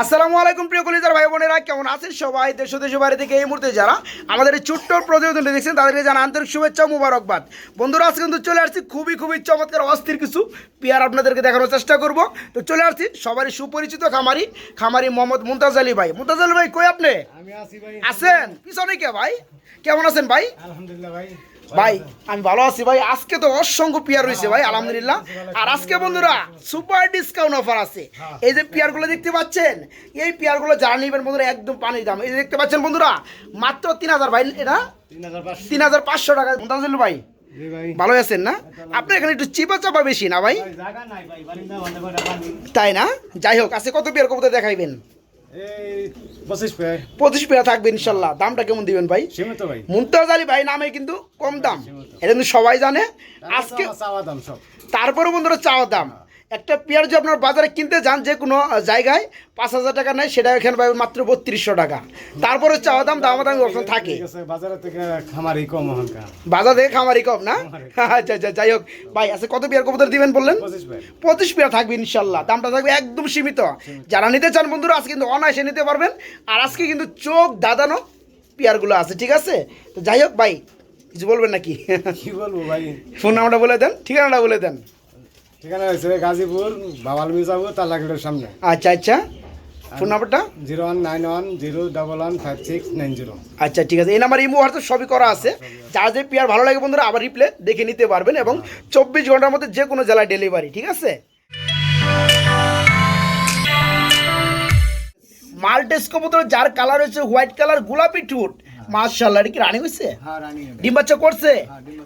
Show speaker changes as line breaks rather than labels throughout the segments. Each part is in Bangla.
আসসালামু আলাইকুম প্রিয় কলিজার ভাই বোনেরা কেমন আছেন সবাই? দেশ দেশের বাইরে থেকে এই মুহূর্তে যারা আমাদের এই ছোট্ট প্রতিবেদনটি দেখছেন তাদেরকে জানা আন্তরিক শুভেচ্ছা ও মুবারকবাদ। বন্ধুরা আজকে কিন্তু চলে আসছি খুবই খুবই চমৎকার অস্থির কিছু পেয়ার আপনাদেরকে দেখানোর চেষ্টা করব। তো চলে আসছি সবারই সুপরিচিত খামারি খামারি মোহাম্মদ মুমতাজ আলী ভাই। মুমতাজ আলী ভাই কই আপনি?
আমি আছি ভাই।
আছেন? পিছনে কে ভাই? কেমন আছেন ভাই?
আলহামদুলিল্লাহ ভাই।
ভাই আমি ভালো আছি ভাই। আজকে তো অসংখ্য পিয়ার রয়েছে ভাই আলহামদুলিল্লাহ। আর আজকে বন্ধুরা সুপার ডিসকাউন্ট অফার আছে। এই যে পিয়ারগুলো দেখতে পাচ্ছেন এই পিয়ারগুলো যারা নেবেন বন্ধুরা একদম পানির দাম। এই যে দেখতে পাচ্ছেন বন্ধুরা মাত্র তিন হাজার ভাই এটা?
তিন হাজার পাঁচশো
টাকা। ভাই। ভালো আছেন না? আপনার এখানে একটু চিপা চাপা বেশি না ভাই? তাই না? যাই হোক আজকে কত পিয়ার কবুতর দেখাইবেন?
পঁচিশ
পেয়া থাকবে ইনশাল্লাহ। দামটা কেমন দিবেন ভাই? মুমতাজ আলী ভাই নামে কিন্তু কম দাম। এটা কিন্তু সবাই জানে। আজকে তারপরে বন্ধুরা চাওয়া দাম। একটা পেয়ার যদি আপনার বাজারে কিনতে যান যে কোনো জায়গায় পাঁচ হাজার টাকা নেয় সেটা এখানে পাবেন মাত্র বত্রিশশো টাকা। তারপরে চাওয়া দাম দাম দামি অপশন থাকে।
ঠিক থেকে খামারই কম
বাজার থেকে খামারি কম না? আচ্ছা আচ্ছা যাই হোক। ভাই আচ্ছা কত পেয়ার কবুতর দিবেন বললেন?
পঁচিশ
পঁচিশ পেয়ার থাকবে ইনশাল্লাহ। দামটা থাকবে একদম সীমিত। যারা নিতে চান বন্ধুরা আজকে কিন্তু অনায়াসে নিতে পারবেন। আর আজকে কিন্তু চোখ দাদানো পেয়ারগুলো আছে ঠিক আছে? তো যাই হোক ভাই কিছু বলবেন নাকি?
কি বলব ভাই?
ফোন নাম্বারটা বলে দেন ঠিকানাটা বলে দেন।
ঠিকানা হয়েছে গাজীপুর বাবাল মির্জাপুর তালাগেটের সামনে।
আচ্ছা আচ্ছা। ফোন নাম্বারটা?
Zero one nine one zero double one five six nine zero.
আচ্ছা ঠিক আছে। এই নাম্বার ইমো হোয়াটসঅ্যাপ সবই করা আছে। যার যে পেয়ার ভালো লাগে বন্ধুরা আবার রিপ্লে দেখে নিতে পারবেন এবং চব্বিশ ঘণ্টার মধ্যে যে কোনো জেলায় ডেলিভারি ঠিক আছে? মাল্টেস কবুতর যার কালার হচ্ছে হোয়াইট কালার গোলাপি ঠুট। মার্শাল্লাহ এটা কি রানি হয়েছে
হ্যাঁ রানি
ডিম বাচ্চা করছে?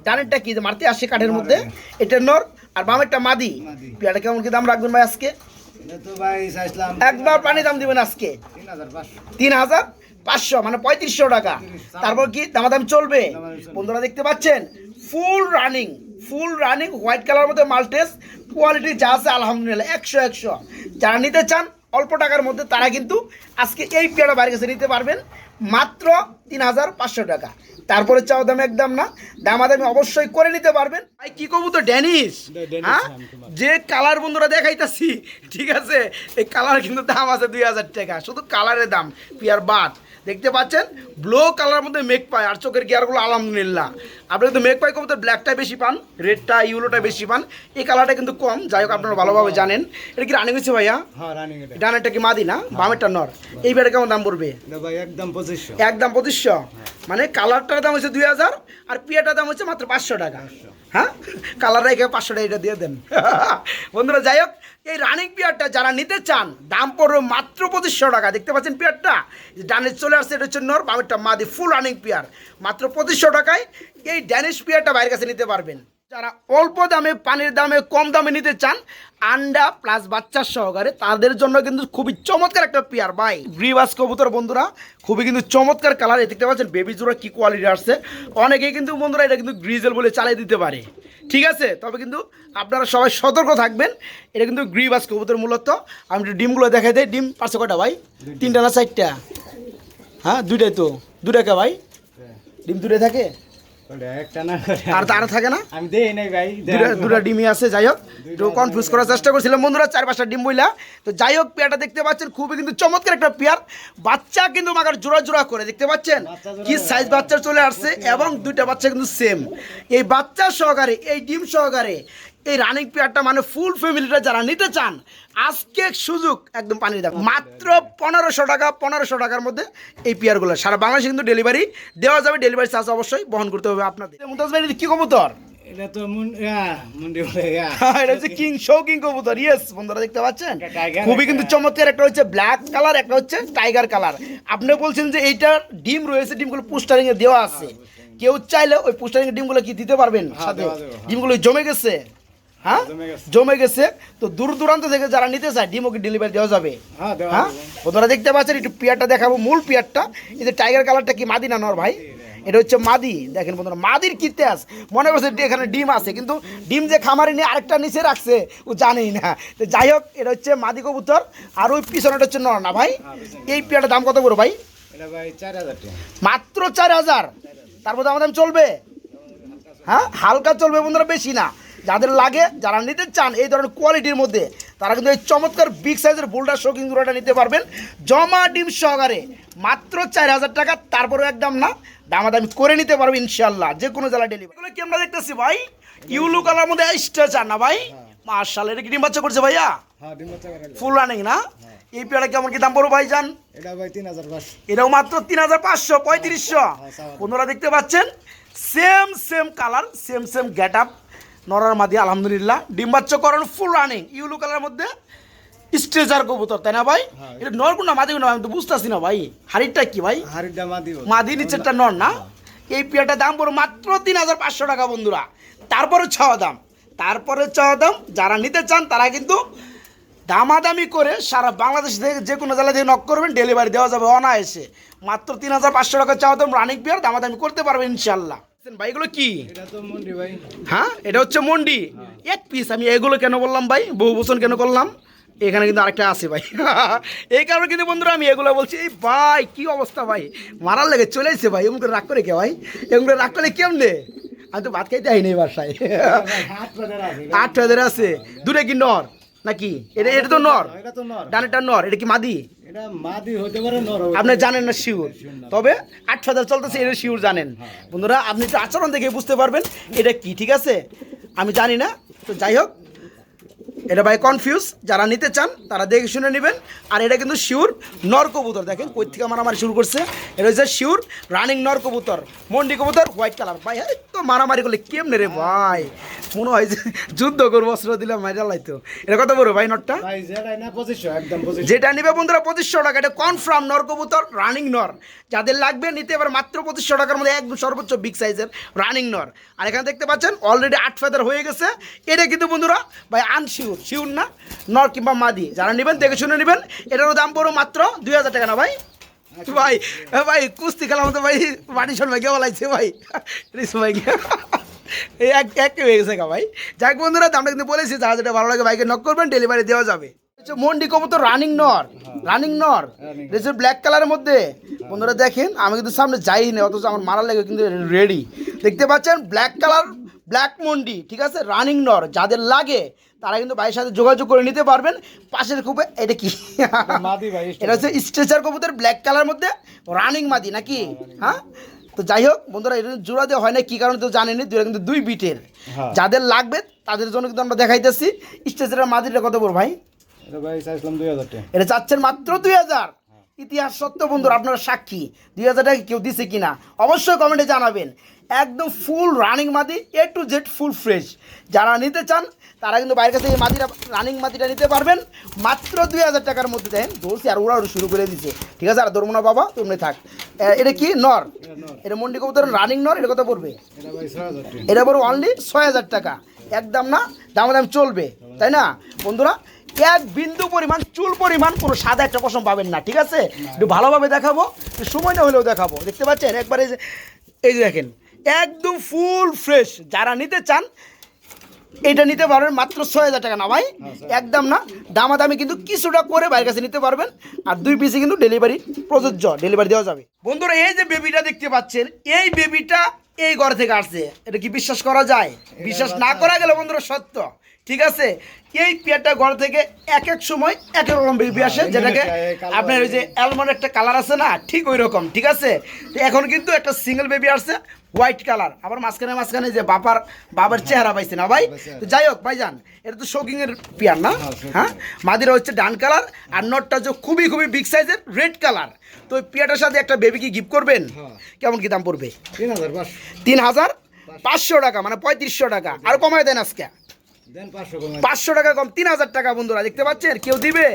ডানেরটা কি? যে মারতে আসে কাঠের মধ্যে এটা নর আর বামেরটা মাদি। পেয়ারটা কেমন কি দাম রাখবেন ভাই আজকে? একবার পানি দাম দিবেন আজকে।
তিন হাজার পাঁচশো।
তিন হাজার পাঁচশো মানে পঁয়ত্রিশশো টাকা। তারপর কি? দামাদাম চলবে। বন্ধুরা দেখতে পাচ্ছেন? Full running full running white colour মধ্যে মাল্টেস। কোয়ালিটি যা আছে আলহামদুলিল্লাহ একশো একশো। যারা নিতে চান অল্প টাকার মধ্যে তারা কিন্তু আজকে এই পেয়ারা বাইরে কাছে নিতে পারবেন। মাত্র তিন হাজার পাঁচশো টাকা। তারপরে চাও দাম একদম না। দামাদামি অবশ্যই করে নিতে পারবেন। ভাই কি কবু তো ড্যানিশ?
ড্যানিশ
হ্যাঁ? যে কালার বন্ধুরা দেখাইতাছি ঠিক আছে? এই কালার কিন্তু দাম আছে দুই হাজার টাকা। শুধু কালারের দাম পিয়ার বাদ। দেখতে পাচ্ছেন? ব্লু কালার মধ্যে মেক পায় আর চোখের গিয়ারগুলো আলহামদুলিল্লাহ। আপনি কিন্তু মেক পাই কবুতর ব্ল্যাকটা বেশি পান রেডটা ইউলোটা বেশি পান। এই কালারটা কিন্তু কম যাই হোক আপনারা ভালোভাবে জানেন। এটা কি রানিং হয়েছে ভাইয়া?
হ্যাঁ
ডানেরটা কি মাদি না? বামেরটা নর। এই বেড়ে কেমন দাম পড়বে?
একদম পঁচিশশো।
একদম পঁচিশশো? মানে কালারটার দাম হচ্ছে দুই হাজার আর পিয়াটার দাম হচ্ছে মাত্র পাঁচশো টাকা। হ্যাঁ? কালারটা রেখে পাঁচশো টাকা এটা দিয়ে দেন। বন্ধুরা যাই হোক এই রানিং পেয়ারটা যারা নিতে চান, দাম পড়বে মাত্র পঁচিশশো টাকা। দেখতে পাচ্ছেন পেয়ারটা? ডানে চলে আসছে, এটা হচ্ছে নর, বামেরটা মাদি ফুল রানিং পেয়ার মাত্র পঁচিশশো টাকায় এই ড্যানিশ পেয়ারটা বাইরের কাছে নিতে পারবেন। যারা অল্প দামে, পানির দামে, কম দামে নিতে চান, আন্ডা প্লাস বাচ্চার সহকারে তাদের জন্য কিন্তু খুবই চমৎকার একটা পেয়ার। ভাই গ্রিবাস কবুতর বন্ধুরা, খুবই কিন্তু চমৎকার কালার দেখতে পাচ্ছেন বেবি জোড়া কি কোয়ালিটি আসছে। অনেকেই কিন্তু বন্ধুরা এটা কিন্তু গ্রিজেল বলে চালিয়ে দিতে পারে। ঠিক আছে? তবে কিন্তু আপনারা সবাই সতর্ক থাকবেন, এটা কিন্তু গ্রিবাস কবুতর মূলত। আমি একটু ডিমগুলো দেখাই দেয় ডিম পাঁচশো কটা ভাই? তিনটা না চারটা? হ্যাঁ দুইটাই তো। দুটাকে ভাই? ডিম দুটাই থাকে? আর তারা থাকে না?
আমি দেই নাই ভাই
দুটা দুটা ডিমই আছে যাই হোক। একটু কনফিউজ করার চেষ্টা করছিলাম। বন্ধুরা চার পাঁচটা ডিম বইলা। তো যাই হোক পেয়ারটা দেখতে পাচ্ছেন খুবই কিন্তু চমৎকার একটা পেয়ার। বাচ্চা কিন্তু মাগার জোড়া জোড়া করে দেখতে পাচ্ছেন? কি সাইজ বাচ্চা চলে আসছে এবং দুইটা বাচ্চা কিন্তু সেম এই বাচ্চা সহকারে এই ডিম সহকারে এই রানিং পেয়ারটা মানে ফুল ফ্যামিলিটা যারা নিতে চান আজকে সুযোগ একদম পানি দাম মাত্র পনেরোশো টাকা পনেরোশো টাকার মধ্যে এই পেয়ারগুলো সারা বাংলাদেশে কিন্তু ডেলিভারি দেওয়া যাবে ডেলিভারি চার্জ অবশ্যই বহন করতে হবে আপনাদের। মুমতাজ ভাই কি কবুতর?
এটা তো মুন্ডি বলে
এটা হচ্ছে কিং শো কিং কবুতর ইয়েস বন্ধুরা দেখতে পাচ্ছেন? খুবই কিন্তু চমৎকার একটা হচ্ছে ব্ল্যাক কালার একটা হচ্ছে টাইগার কালার আপনি বলছেন যে এইটা ডিম রয়েছে ডিমগুলো পোস্টারিং এ দেওয়া আছে। কেউ চাইলে ওই পোস্টারিং এর ডিমগুলো কি দিতে পারবেন
হ্যাঁ,
সাথে?
হ্যাঁ।
ডিমগুলো জমে গেছে? হ্যাঁ?
জমে গেছে।
তো দূর দূরান্ত থেকে যারা নিতে চায় ডিমও কি ডেলিভারি দেওয়া যাবে।
হ্যাঁ
হ্যাঁ। বন্ধুরা দেখতে পাচ্ছেন একটু পিয়ারটা দেখাবো মূল পিয়ারটা। এই যে টাইগার কালারটা কি মাদি না নর ভাই? এটা হচ্ছে মাদি। দেখেন বন্ধুরা মাদির কি তেজ মনে করছে এখানে ডিম আছে কিন্তু ডিম যে খামারে নিয়ে আরেকটা নিচে রাখছে ও জানেই না। তো যাই হোক এটা হচ্ছে মাদি কবুতর। আর ওই পিছনেটা হচ্ছে নর না ভাই? এই পিয়ারটার দাম কত করে ভাই? মাত্র চার হাজার। তারপর দাম চলবে? হ্যাঁ? হালকা চলবে বন্ধুরা বেশি না। যাদের লাগে যারা নিতে চান এই ধরনের কোয়ালিটির মধ্যে তারা কিন্তু এই চমৎকার বিগ সাইজের বোল্ডার শৌখিন জোড়াটা নিতে পারবেন। জমা ডিম সহকারে মাত্র চার হাজার টাকা তারপরেও একদম না দামাদামি করে নিতে পারবে ইনশাল্লাহ যে কোনো জেলা ডেলিভারি কি আমরা দেখতেছি ভাই? ইউলু কালার মধ্যে স্ট্রেচার না ভাই? মার্শাল এটা কি ডিম বাচ্চা করছে ভাইয়া?
হ্যাঁ।
ফুল রানিং না? এই পেয়ারা কেমন কি দাম পড়ো ভাই
পাঁচ
এটাও মাত্র তিন হাজার পাঁচশো পঁয়ত্রিশশো। বন্ধুরা দেখতে পাচ্ছেন same same colour same same get up নরার মাদি আলহামদুলিল্লাহ। ডিম্বাচ্চকরণ ফুল রানিং ইউলো কালার মধ্যে স্ট্রেচার কবুতর তাই না ভাই? এটা নর কোনটা মাদি কোনটা? আমি তো বুঝতেছি না ভাই। হাড়িটা কি ভাই?
হাড়ির দাম দিব
মাদি নিচেরটা নর না? এই পেয়ারটার দাম পড়ো মাত্র তিন হাজার পাঁচশো টাকা বন্ধুরা। তারপরে ছাওয়া দাম। তারপরে চাওয়া দাম। যারা নিতে চান তারা কিন্তু দামাদামি করে সারা বাংলাদেশ থেকে যে কোনো জেলা থেকে নক করবেন ডেলিভারি দেওয়া যাবে অনায়াসে। মাত্র তিন হাজার পাঁচশো টাকা চাওয়া দাম রানিক বিয়ার দামাদামি করতে পারবেন ইনশাল্লাহ ভাই এগুলো কি? হ্যাঁ এটা হচ্ছে মন্ডি। এক পিস আমি এগুলো কেন বললাম ভাই? বহু বচন কেন করলাম? এখানে কিন্তু আরেকটা আছে ভাই। এই কারণে কিন্তু বন্ধুরা আমি এগুলো বলছি এই ভাই কি অবস্থা ভাই? মারার লেগে চলে এসছে ভাই এমন করে রাগ করে কে ভাই? এমন করে রাগ করে কেমনে? আমি তো ভাত খাইতে আইনি বাসায়। আট হাজার আছে দূরে কি নর? নাকি? এটা এটা তো নর।
এটা তো নর।
ডানেরটা নর। এটা কি মাদি?
এটা মাদি হতে পারে নর
আপনি জানেন না শিওর তবে আট হাজার চলতেছে এটা শিওর জানেন। বন্ধুরা আপনি একটু আচরণ দেখে বুঝতে পারবেন এটা কি ঠিক আছে? আমি জানি না তো যাই হোক এটা ভাই কনফিউজ যারা নিতে চান তারা দেখে শুনে নেবেন। আর এটা কিন্তু শিওর নর কবুতর দেখেন কই থেকে মারামারি শুরু করছে। এটা হচ্ছে শিওর রানিং নর কবুতর মন্ডি কবুতর হোয়াইট কালার ভাই এই তো মারামারি করলে কেমনে রে ভাই? মনে হয় যে যুদ্ধ করব অস্ত্র দিলাম মাইরা লাইতো। এটা কত বড় ভাই নটটা? যেটা নিবে বন্ধুরা পঁচিশশো টাকা। এটা কনফার্ম নর কবুতর রানিং নর। যাদের লাগবে নিতে এবার মাত্র পঁচিশশো টাকার মধ্যে একদম সর্বোচ্চ বিগ সাইজের রানিং নর। আর এখানে দেখতে পাচ্ছেন অলরেডি আট ফেদার হয়ে গেছে। এটা কিন্তু বন্ধুরা ভাই আনশিওর শিওর না, নর কিংবা মাদি। যারা নেবেন দেখে শুনে নেবেন, এটারও দাম পড়ো মাত্র দুই হাজার টাকা না ভাই? ভাই ভাই, কুস্তি খেলার মতো ভাই বাড়ি শোন ভাই কেমন লাগছে ভাই। রিস ভাই এক এক হয়ে গেছে ভাই। যাক বন্ধুরা, দামটা কিন্তু বলেছি, যারা যেটা ভালো লাগে বাইকে নক করবেন ডেলিভারি দেওয়া যাবে। মন্ডি কবুতর রানিং নর রানিং নর। এটা ব্ল্যাক কালারের মধ্যে। বন্ধুরা দেখেন, আমি কিন্তু সামনে যাই না অথচ আমার মারা লেগে কিন্তু রেডি দেখতে পাচ্ছেন ব্ল্যাক কালার ব্ল্যাক মন্ডি ঠিক আছে? রানিং নর যাদের লাগে তারা কিন্তু ভাইয়ের সাথে যোগাযোগ করে নিতে পারবেন। পাশের খুবই এটা কি? এটা হচ্ছে স্ট্রেচার কবুতর ব্ল্যাক কালার মধ্যে রানিং মাদি নাকি? হ্যাঁ তো যাই হোক বন্ধুরা এটা জোড়া দেওয়া হয় না কি কারণে তো জানেনি দুইটা কিন্তু দুই বিটের।
হ্যাঁ।
যাদের লাগবে তাদের জন্য কিন্তু আমরা দেখাইতেছি স্ট্রেচারের মাদিটা কত বড় ভাই?
এটা
চাচ্ছেন মাত্র দুই হাজার। ইতিহাস সত্য বন্ধুরা আপনারা সাক্ষী। দুই হাজার টাকা কেউ দিছে কিনা অবশ্যই কমেন্টে জানাবেন। একদম ফুল রানিং মাদি A to Z full fresh যারা নিতে চান তারা কিন্তু বাইরের কাছে এই মাদিটা রানিং মাদিটা নিতে পারবেন। মাত্র দুই হাজার টাকার মধ্যে দেন ধরছি আর ওরা শুরু করে দিছে। ঠিক আছে আর ধরবো না বাবা তুমি থাক। এটা কি? নর? এটা মন্ডি কবুতর রানিং নর? এটা কত পড়বে?
এটা
বড় অনলি ছয় হাজার টাকা। একদম না দামাদাম চলবে। তাই না? বন্ধুরা এক বিন্দু পরিমাণ চুল পরিমাণ কোনো সাদা একটা পশম পাবেন না ঠিক আছে? একটু ভালোভাবে দেখাবো একটু সময় না হলেও দেখাবো। দেখতে পাচ্ছেন? একবারে এই যে- এই যে দেখেন একদম ফুল ফ্রেশ। যারা নিতে চান এটা নিতে পারবেন মাত্র ছয় হাজার টাকা না ভাই? একদম না। দামাদামি কিন্তু কিছুটা করে বাইরের কাছে নিতে পারবেন। আর দুই পিসে কিন্তু ডেলিভারি প্রযোজ্য। ডেলিভারি দেওয়া যাবে। বন্ধুরা এই যে বেবিটা দেখতে পাচ্ছেন এই বেবিটা এই ঘর থেকে আসছে। এটা কি বিশ্বাস করা যায়? বিশ্বাস না করা গেলে বন্ধুরা সত্য। ঠিক আছে? এই পেয়ারটা ঘর থেকে এক এক সময় এক এক রকম বেবি আসে যেটাকে আপনার ওই যে অ্যালমন্ড একটা কালার আছে না ঠিক ওই রকম ঠিক আছে? তো এখন কিন্তু একটা সিঙ্গেল বেবি আসছে হোয়াইট কালার আবার মাঝখানে মাঝখানে যে বাবার বাবার চেহারা পাইছে না ভাই? তো যাই হোক ভাই যান এটা তো শোকিং এর পেয়ার না? হ্যাঁ মাদিরা হচ্ছে ডান কালার আর নটটা যে খুবই খুবই বিগ সাইজের রেড কালার তো ওই পেয়ারটার সাথে একটা বেবিকে গিফট করবেন? কেমন কি দাম পড়বে?
তিন হাজার পাঁচশো।
তিন হাজার পাঁচশো টাকা মানে পঁয়ত্রিশশো টাকা। আর কমায় দেন আজকে।
পাঁচশো
টাকা কম, তিন হাজার টাকা বন্ধুরা, দেখতে পাচ্ছেন? কেউ দিবে?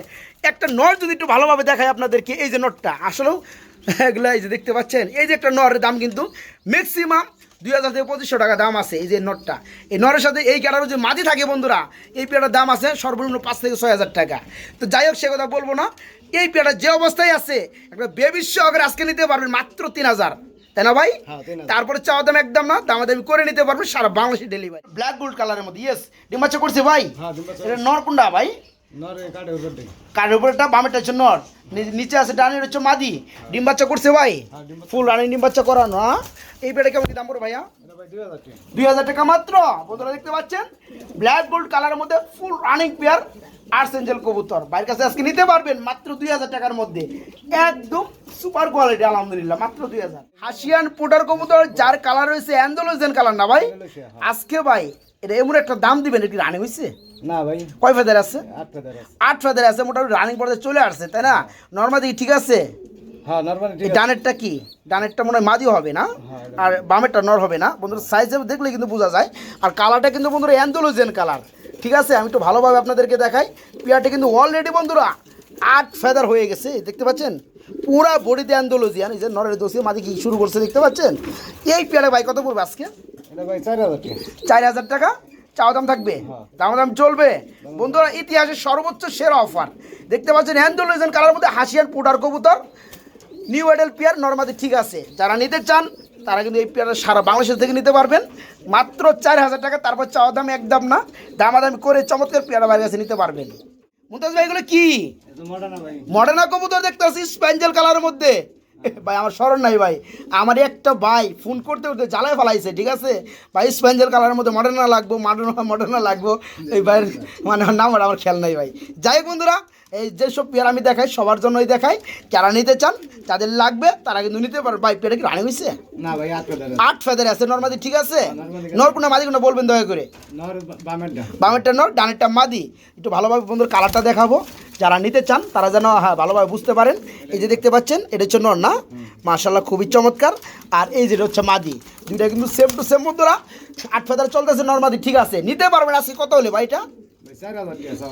একটা নট যদি একটু ভালোভাবে দেখায় আপনাদেরকে, এই যে নটটা আসলেও, এগুলো এই যে দেখতে পাচ্ছেন, এই যে একটা নরের দাম কিন্তু ম্যাক্সিমাম দুই হাজার থেকে পঁচিশশো টাকা দাম আছে, এই যে নটটা এই নরের সাথে এই ক্যাটারও যে মাটি থাকে বন্ধুরা, এই পেয়ারটার দাম আছে সর্বনিম্ন পাঁচ থেকে ছয় হাজার টাকা। তো যাই হোক, সে কথা বলব না। এই পেয়ারটা যে অবস্থায় আছে, একটা সহকারে আজকে নিতে পারবেন মাত্র তিন হাজার। তাই না ভাই?
হ্যাঁ, 3,000
তারপরে চাওয়া দাম একদম না দামাদামি করে নিতে পারবেন সারা বাংলাদেশে ডেলিভারি ব্ল্যাক গোল্ড কালারের মধ্যে ইয়েস ডিমাচা করছে ভাই?
হ্যাঁ,
এটা নর কোনটা ভাই?
উপর
উপরেটা বামেটা হচ্ছে নর। নি- নিচে আছে ডানের হচ্ছে মাদি। ডিম বাচ্চা করছে ভাই?
হ্যাঁ, ডিম।
ফুল রানিং ডিম বাচ্চা করানো হ্যাঁ? এই পেটে কেমন কি দাম পড়ে ভাইয়া?
দুই হাজার টাকা।
দুই হাজার টাকা মাত্র। বন্ধুরা দেখতে পাচ্ছেন? ব্ল্যাক গোল্ড কালারের মধ্যে ফুল রানিং পেয়ার আর্সেঞ্জেল কবুতর। বাইরের কাছে আজকে নিতে পারবেন মাত্র দুই হাজার টাকার মধ্যে। একদম সুপার কোয়ালিটি আলহামদুলিল্লাহ মাত্র দুই হাজার। হাসিয়ান পোডার কবুতর যার কালার রয়েছে অ্যান্ডোলোজেন কালার না ভাই? আজকে ভাই এটা এমন একটা দাম দিবেন এটি রানি হয়েছে
না ভাই।
কয় ফেদার আছে?
আট ফেদার আছে।
আট ফেদার আছে মোটামুটি রানিং পর্যায়ে চলে আসছে তাই না? নর্মালি ঠিক আছে?
হ্যাঁ নর্মালি
এই ডানেরটা কি? ডানেরটা মনে হয় মাদি হবে না?
হ্যাঁ,
আর বামেরটা নর হবে না? বন্ধুরা সাইজ দেখলে কিন্তু বোঝা যায়। আর কালারটা কিন্তু বন্ধুরা অ্যান্ডোলোজেন কালার ঠিক আছে? আমি একটু ভালোভাবে আপনাদেরকে দেখাই। পিয়ারটা কিন্তু অলরেডি বন্ধুরা আট ফেদার হয়ে গেছে দেখতে পাচ্ছেন? পুরা বডিতে অ্যান্ডোলজিয়ান এই যে নরের দোষী মাদি কি শুরু করছে দেখতে পাচ্ছেন? এই পিয়ারে ভাই কত পড়বে আজকে?
চার হাজার টাকা।
চাওয়া দাম থাকবে? দাম দাম চলবে? বন্ধুরা ইতিহাসের সর্বোচ্চ সেরা অফার দেখতে পাচ্ছেন হ্যান্ডোলোজেন কালার মধ্যে হাসিয়ান পুটার কবুতর। নিউ এডেল পেয়ার নর্মাদি ঠিক আছে। যারা নিতে চান তারা কিন্তু এই পেয়ার সারা বাংলাদেশ থেকে নিতে পারবেন। মাত্র চার হাজার টাকা তারপর চাওয়া দাম একদম না। দামাদামি করে চমৎকার পেয়ারা বাইরে কাছে নিতে পারবেন। মুমতাজ ভাই এগুলো কি?
মডার্না
কবুতর দেখতে পাচ্ছি স্প্যাঞ্জেল কালারের মধ্যে। ভাই আমার স্মরণ নাই ভাই। আমার একটা ভাই ফোন করতে করতে জ্বালায় ফেলাইছে ঠিক আছে? ভাই স্প্যাঞ্জেল কালারের মধ্যে মডার্না লাগবো মডার্না মডার্না লাগবো। এই ভাইয়ের মানে নাম আমার খেয়াল নাই ভাই। যাই বন্ধুরা এই যেসব পেয়ার আমি দেখাই সবার জন্যই দেখাই। যারা নিতে চান যাদের লাগবে তারা কিন্তু নিতে পারবে ভাই পেয়ারা কি রানি হয়েছে
না ভাই আট ফেদার আছে।
আট ফেদের আছে নর্মাদি ঠিক আছে? নর কোনটা মাদি কোনটা বলবেন দয়া করে।
নর বামেরটা।
বামেরটা নর ডানেরটা মাদি। একটু ভালোভাবে বন্ধুর কালারটা দেখাবো। যারা নিতে চান তারা যেন হ্যাঁ ভালোভাবে বুঝতে পারেন। এই যে দেখতে পাচ্ছেন এটা হচ্ছে নর না? মার্শাল্লাহ খুবই চমৎকার। আর এই যেটা হচ্ছে মাদি। দুইটা কিন্তু সেম টু সেম বন্ধুরা। আট ফেদার চলতেছে নর মাদি ঠিক আছে। নিতে পারবেন আজকে কত হলে ভাইটা
ভাই টাকা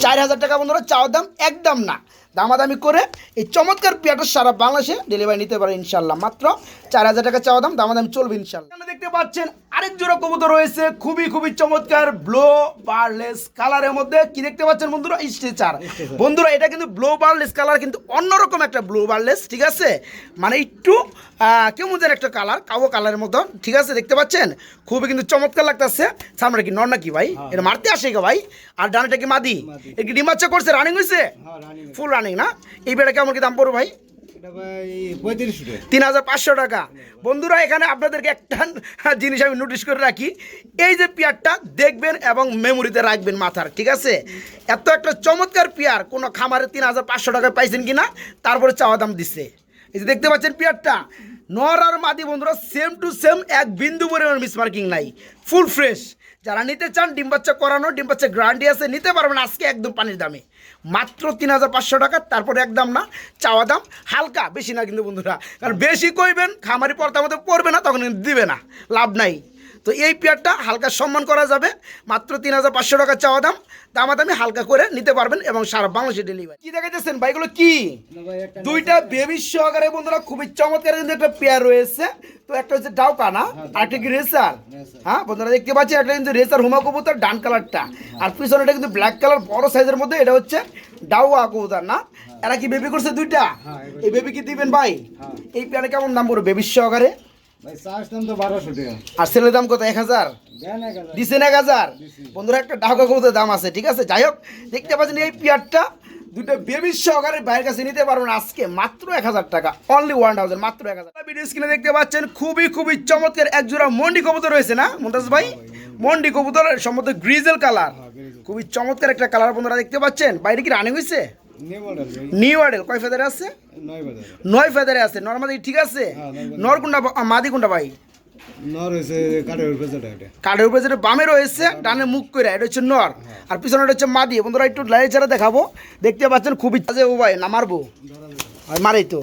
চার হাজার টাকা। বন্ধুরা চাওয়ার দাম একদম না। দামাদামি করে এই চমৎকার পেয়ারটা সারা বাংলাদেশে ডেলিভারি নিতে পারে ইনশাল্লাহ মাত্র চার হাজার টাকা চাওয়া দাম দামাদামি চলবে ইনশাল্লাহ দেখতে পাচ্ছেন আরেক জোড়া কবুতর রয়েছে খুবই খুবই চমৎকার ব্লো বারলেস কালারের মধ্যে। কি দেখতে পাচ্ছেন বন্ধুরা? স্ট্রেচার। বন্ধুরা এটা কিন্তু ব্লো বারলেস কালার কিন্তু অন্যরকম একটা ব্লো বারলেস ঠিক আছে? মানে একটু কেমন যেন একটা কালার কালো কালারের মতো ঠিক আছে? দেখতে পাচ্ছেন? খুবই কিন্তু চমৎকার লাগতেছে। সামনে কি নর নাকি ভাই? এটা মারতে আসে গা ভাই। আর ডানাটা কি মাদি? এর কি ডিম বাচ্চা করছে? রানিং হয়েছে
ফুল রানিং
রানিং না? এই বেড়া কেমন কি দাম পড়বে ভাই?
টাকা
তিন হাজার পাঁচশো টাকা। বন্ধুরা এখানে আপনাদেরকে একটা জিনিস আমি নোটিশ করে রাখি। এই যে পেয়ারটা দেখবেন এবং মেমোরিতে রাখবেন মাথার ঠিক আছে? এত একটা চমৎকার পেয়ার কোনো খামারে তিন হাজার পাঁচশো টাকায় পাইছেন কিনা? তারপরে চাওয়া দাম দিচ্ছে এই যে দেখতে পাচ্ছেন পেয়ারটা? নর আর মাদি বন্ধুরা সেম টু সেম এক বিন্দু পরিমাণ মিসমার্কিং নাই। ফুল ফ্রেশ যারা নিতে চান ডিম বাচ্চা করানো ডিম বাচ্চা গ্রান্ডি আছে নিতে পারবেন আজকে একদম পানির দামে। মাত্র তিন হাজার পাঁচশো টাকা, তারপরে একদম না, চাওয়া দাম হালকা, বেশি না কিন্তু বন্ধুরা। কারণ বেশি কইবেন, খামারি পর্দার মধ্যে পড়বে না, তখন দিবে না, লাভ নাই। তো এই পেয়ারটা হালকা সম্মান করা যাবে। মাত্র তিন হাজার পাঁচশো টাকা চাওয়া দাম। দামাদামি হালকা করে নিতে পারবেন এবং সারা বাংলাদেশে ডেলিভারি কি দেখাইতেছেন ভাইগুলো কি?
না ভাই একটা
দুইটা বেবি সহকারে বন্ধুরা খুবই চমৎকার কিন্তু একটা পেয়ার রয়েছে। তো একটা হচ্ছে ডাউকা না? আর একটা কি রেসার হ্যাঁ বন্ধুরা দেখতে পাচ্ছি একটা কিন্তু রেসার হুমা কবুতর ডান কালারটা আর পিছনেটা কিন্তু ব্ল্যাক কালার বড় সাইজের মধ্যে এটা হচ্ছে ডাউয়া কবুতর না? এরা কি বেবি করছে দুইটা?
হ্যাঁ,
এই বেবি কি দিবেন ভাই?
হ্যাঁ।
এই পেয়ারে কেমন দাম পড়বে বেবি সহকারে আর ছেলের দাম কত? এক হাজার?
দেন এক হাজার।
বন্ধুরা একটা ডাকা কবুতর দাম আছে ঠিক আছে? যাই হোক দেখতে পাচ্ছেন এই পেয়ারটা। দুটো বেবি সহকারে বাইরের কাছে নিতে পারবেন আজকে মাত্র এক হাজার টাকা। অনলি ওয়ান থাউজেন্ড মাত্র এক হাজার। ভিডিও স্ক্রিনে দেখতে পাচ্ছেন খুবই খুবই চমৎকার এক জোড়া মন্ডি কবুতর রয়েছে না মুমতাজ ভাই? মন্ডি কবুতর সম্ভবত গ্রিজেল কালার। খুবই চমৎকার একটা কালার বন্ধুরা দেখতে পাচ্ছেন। বাইরে কি রানিং হয়েছে নিউ আডেল কয় ফেদারে আছে?
নয়
ফেদারে আছে। নর্মালি ঠিক আছে?
হ্যাঁ,
নর কোনটা মাদি কোনটা ভাই?
কাঠের উপরে যেটা
বামে রয়েছে ডানে মুখ করে এটা হচ্ছে নর। আর পিছনে হচ্ছে মাদি। বন্ধুরা একটু লাইট ছাড়া দেখাবো। দেখতে পাচ্ছেন খুবই নামারবো ও ভাই না মারবো আর মারাই তো।